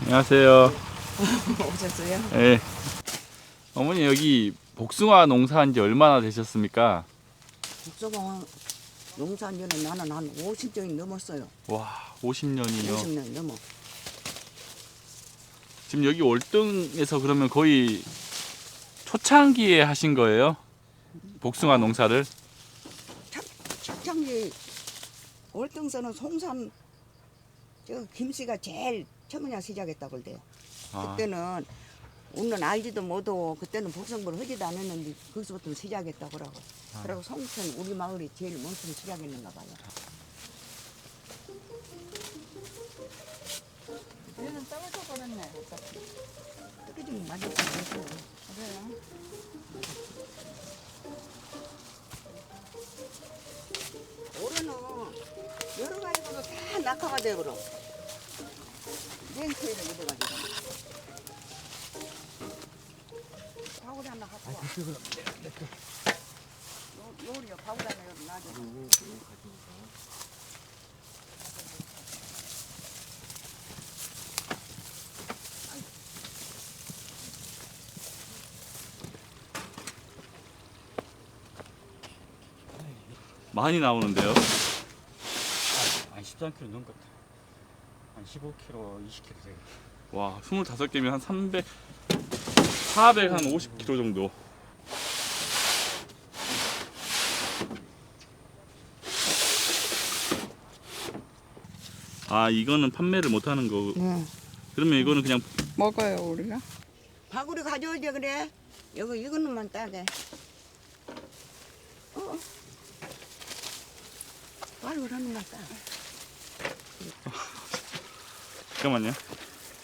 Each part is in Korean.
안녕하세요. 오셨어요? 예. 어머니 여기 복숭아 농사한 지 얼마나 되셨습니까? 국소공원 농산지는 나는 한 50년이 넘었어요. 와, 50년이요. 50년 넘어. 지금 여기 월등에서 그러면 거의 초창기에 하신 거예요? 복숭아 농사를? 착창기 월등서는 송산 저 김씨가 제일 처음에 시작했다고 그래요. 아, 그때는 우리는 알지도 못하고 그때는 복성부를 하지도 않았는데 거기서부터 시작했다고 그러고 아. 그리고 송천 우리 마을이 제일 먼저 시작했는가 봐요. 얘는 떨어져 버렸네. 어차피. 뜯기지 맞을 수 없어요. 그래요. 낙하가 되버려. 냉초에는 이래가지고. 바구리 하나 갖고 와. 요- 요리요 바구리 하나 여기 놔줘. 많이 나오는데요. 한 13kg 넘은 것 같아. 한 15kg, 20kg 되겠다. 와, 25개면 한 300, 400, 한 50kg 정도. 아, 이거는 판매를 못 하는 거. 네. 그러면 이거는 그냥 먹어요 우리가. 바구리 가져오지 그래. 여기 이거는만 따게. 어. 바구리 하나만 따. 잠깐만요.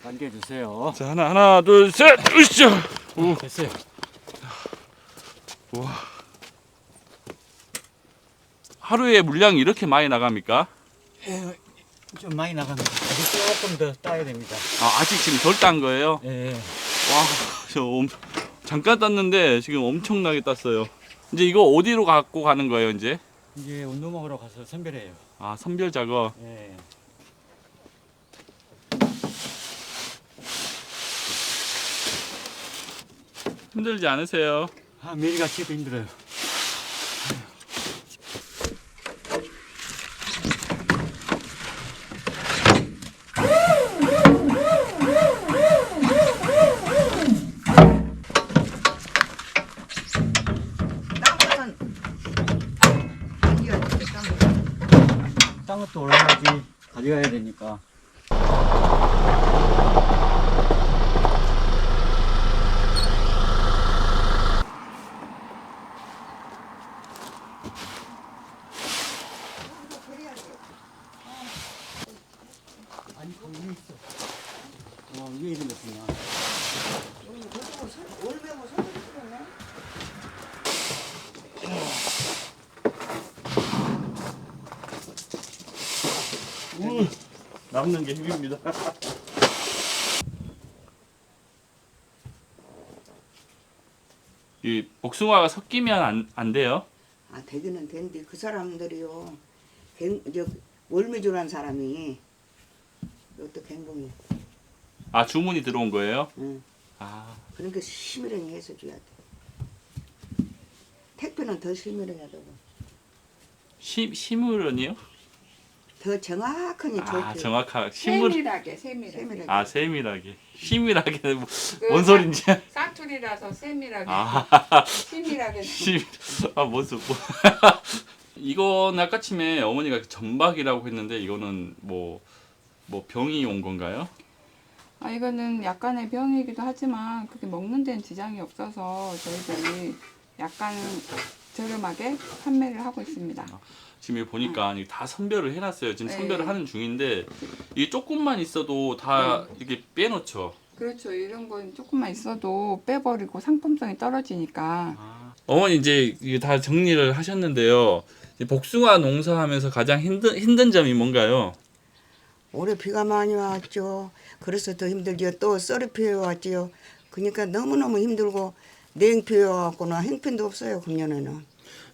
당겨주세요. 자, 하나, 하나, 둘, 셋, 으쌰! 오, 됐어요. 하루에 물량이 이렇게 많이 나갑니까? 예, 좀 많이 나갑니다. 아직 조금 더 따야 됩니다. 아, 아직 지금 덜 딴 거예요? 예, 예. 와, 저 엄, 잠깐 땄는데 지금 엄청나게 땄어요. 이제 이거 어디로 갖고 가는 거예요, 이제? 이제 운동하러 가서 선별해요. 아, 선별 작업. 예. 힘들지 않으세요? 아, 매일가 치도 힘들어요. 딴 것도 올라가지 가져가야 되니까. 아니, 거기 위에 있어. 어, 위에 있는 것이냐. 올매고 손을 풀었네. 남는 게 힘입니다. 이 복숭아가 섞이면 안, 안 돼요? 아 되기는 되는데 그 사람들이요. 갱, 저 월미주란 사람이 이것도 갱봉이. 아, 주문이 들어온 거예요? 응. 아, 그러니까 심의령이 해서 줘야 돼. 택배는 더 심의령 해야 되고 시, 시무런이요? 더 정확하게 아, 줘. 정확하게. 시물, 세밀하게 세밀하게. 세밀하게. 아, 세밀하게. 세밀하게. 뭐, 그 뭔 소린지. 사투리라서 세밀하게. 아, 세밀하게. 시, 아, 뭔 소, 뭐. 이건 아까 침에 어머니가 전박이라고 했는데 이거는 뭐, 뭐 병이 온 건가요? 아 이거는 약간의 병이기도 하지만 그게 먹는 데는 지장이 없어서 저희들이 약간 저렴하게 판매를 하고 있습니다. 지금 여기 보니까 이게 다 선별을 해놨어요. 지금 네. 선별을 하는 중인데 이게 조금만 있어도 다 이렇게 빼놓죠. 그렇죠. 이런 건 조금만 있어도 빼버리고 상품성이 떨어지니까. 어머니 이제 이게 다 정리를 하셨는데요. 이제 복숭아 농사하면서 가장 힘든 힘든 점이 뭔가요? 올해 비가 많이 왔죠. 그래서 더 힘들죠. 또 썰이 피해왔죠. 그러니까 너무너무 힘들고 냉 피해왔거나 행편도 없어요. 금년에는.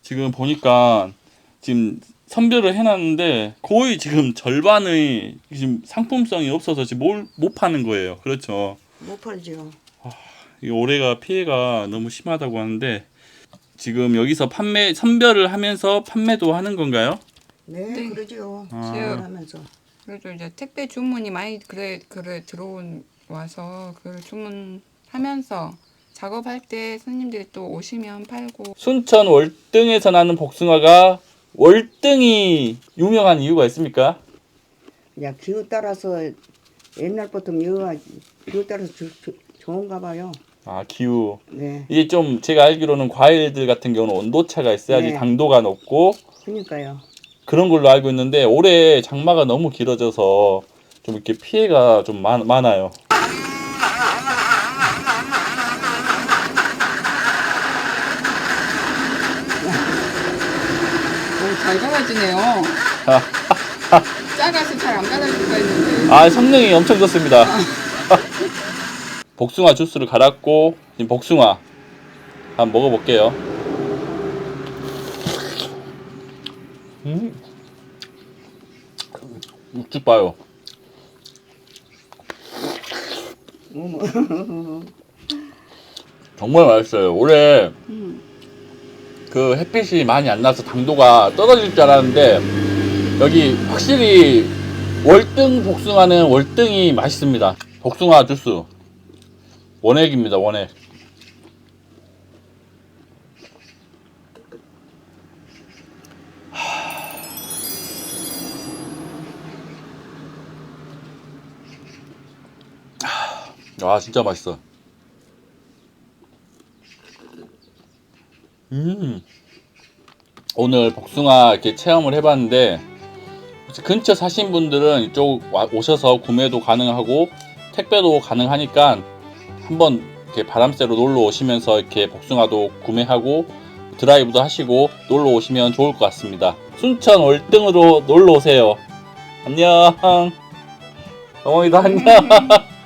지금 보니까 지금 선별을 해놨는데 거의 지금 절반의 지금 상품성이 없어서 지금 뭘, 못 파는 거예요. 그렇죠. 못 팔죠. 이 올해가 피해가 너무 심하다고 하는데 지금 여기서 판매 선별을 하면서 판매도 하는 건가요? 네, 네. 그러죠. 아. 하면서 그래도 이제 택배 주문이 많이 그래 그래 들어온 와서 그 주문하면서 작업할 때 손님들이 또 오시면 팔고 순천 월등에서 나는 복숭아가 월등히 유명한 이유가 있습니까? 야 기후 따라서 옛날부터 묘하 기후 따라서 주, 주, 좋은가 봐요. 아 기후 네, 이게 좀 제가 알기로는 과일들 같은 경우는 온도차가 있어야지 네. 당도가 높고 그러니까요. 그런 걸로 알고 있는데 올해 장마가 너무 길어져서 좀 이렇게 피해가 좀 많, 많아요. 잘 갈아지네요. 작아서 잘 안 갈아질 수가 있는데 아 성능이 엄청 좋습니다. 복숭아 주스를 갈았고 지금 복숭아 한번 먹어볼게요. 음, 육즙 봐요. 정말 맛있어요. 올해 음. 그 햇빛이 많이 안 나서 당도가 떨어질 줄 알았는데 여기 확실히 월등 복숭아는 월등히 맛있습니다. 복숭아 주스 원액입니다. 원액. 하... 아 진짜 맛있어. 음. 오늘 복숭아 이렇게 체험을 해봤는데 근처 사신 분들은 이쪽 와- 오셔서 구매도 가능하고 택배도 가능하니까 한번 이렇게 바람쐬러 놀러 오시면서 이렇게 복숭아도 구매하고 드라이브도 하시고 놀러 오시면 좋을 것 같습니다. 순천 월등으로 놀러 오세요. 안녕. 어머니도 안녕.